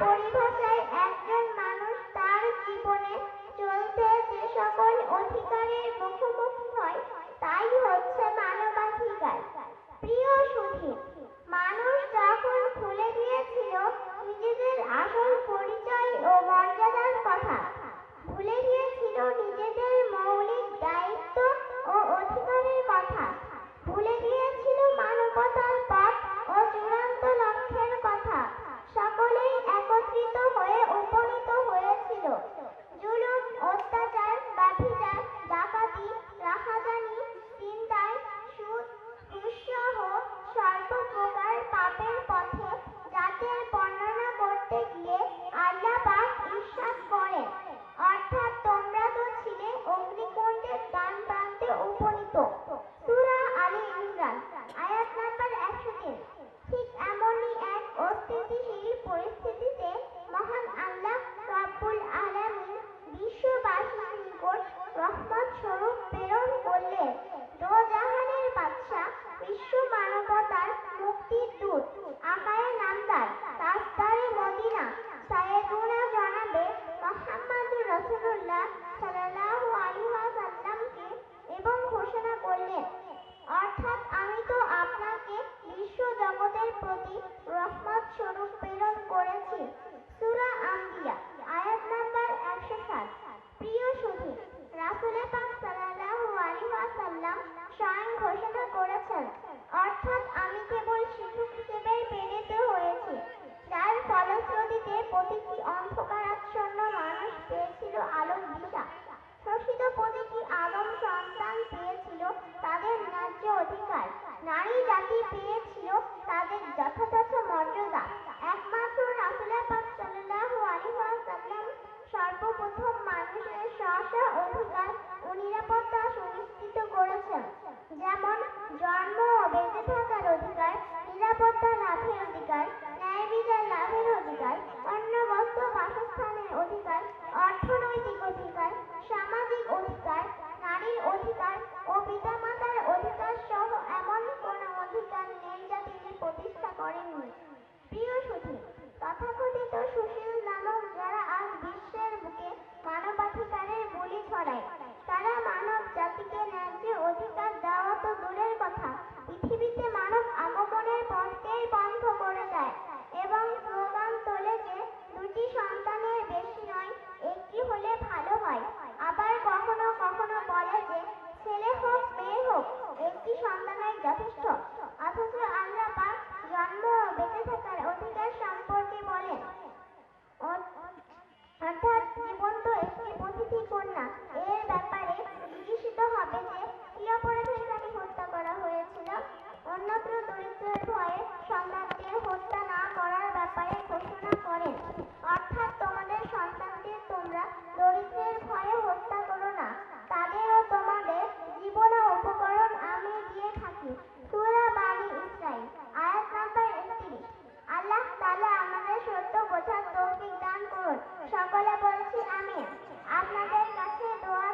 我一个。আমায় নামদার তাজদারে Medina সায়েদুনা জানাবে মোহাম্মদুর রসুল্লাহ সাল্লাল্লাহু আলাইহি ওয়াসাল্লামকে এবং ঘোষণা করলেন, অর্থাৎ আমি তো আপনাকে বিশ্ব জগতের প্রতি রহমত স্বরূপ প্রেরণ করেছি। সূরা আম্বিয়া আয়াত নাম্বার 107 প্রিয় সুধী রাসূল পাক সাল্লাল্লাহু আলাইহি ওয়াসাল্লাম স্বয়ং ঘোষণা করেছেন নারী জাতি পেয়েছিল তাদের যথাযথ মর্যাদা। একমাত্র রাসুলের পাক সাল্লাল্লাহু আলাইহি সর্বপ্রথম মানুষের স্ব অধিকার ও নিরাপত্তা সুনিশ্চিত করেছেন। যেমন জন্ম ও বেঁচে থাকার অধিকার, নিরাপত্তা লাভের অধিকার, ন্যায় বিচার লাভ কত দূরে সকলে বলছি আমি আপনাদের কাছে দোয়া